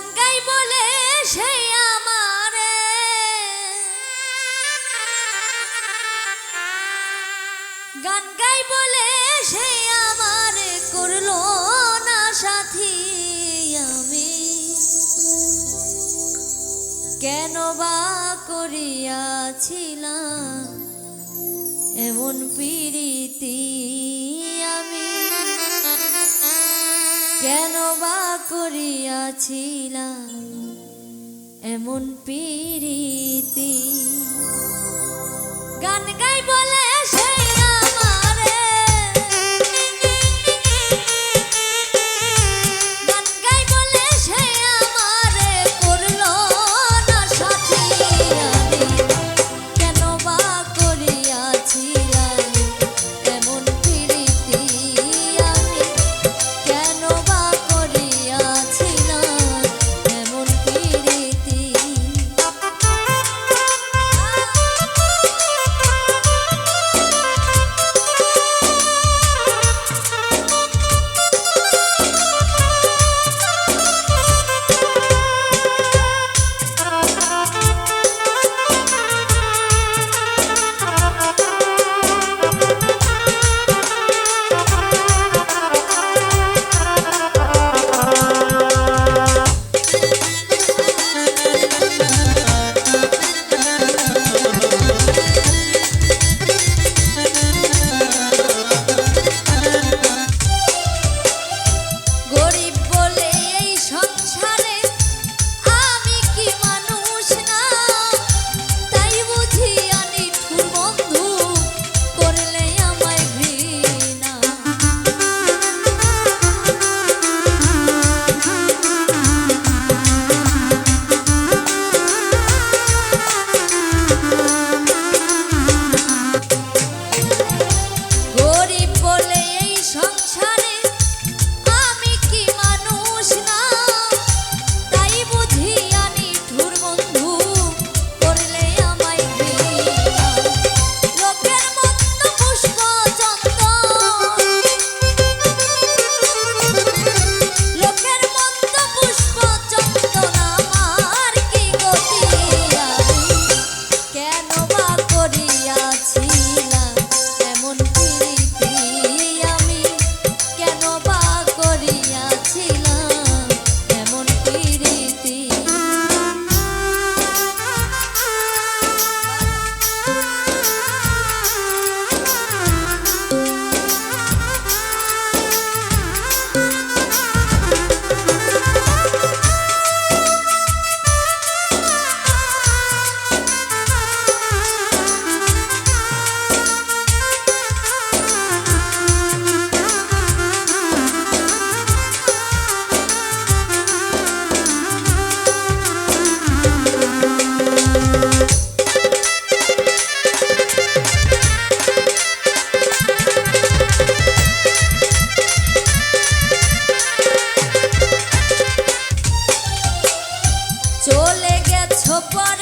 গান গাই বলে গান গাই বলে না সাথী আমি। কেন বা করিয়াছিলাম এমন আমি? কেন বা করিয়াছিলাম এমন পিরিতি। গান গাই বলে ছোপর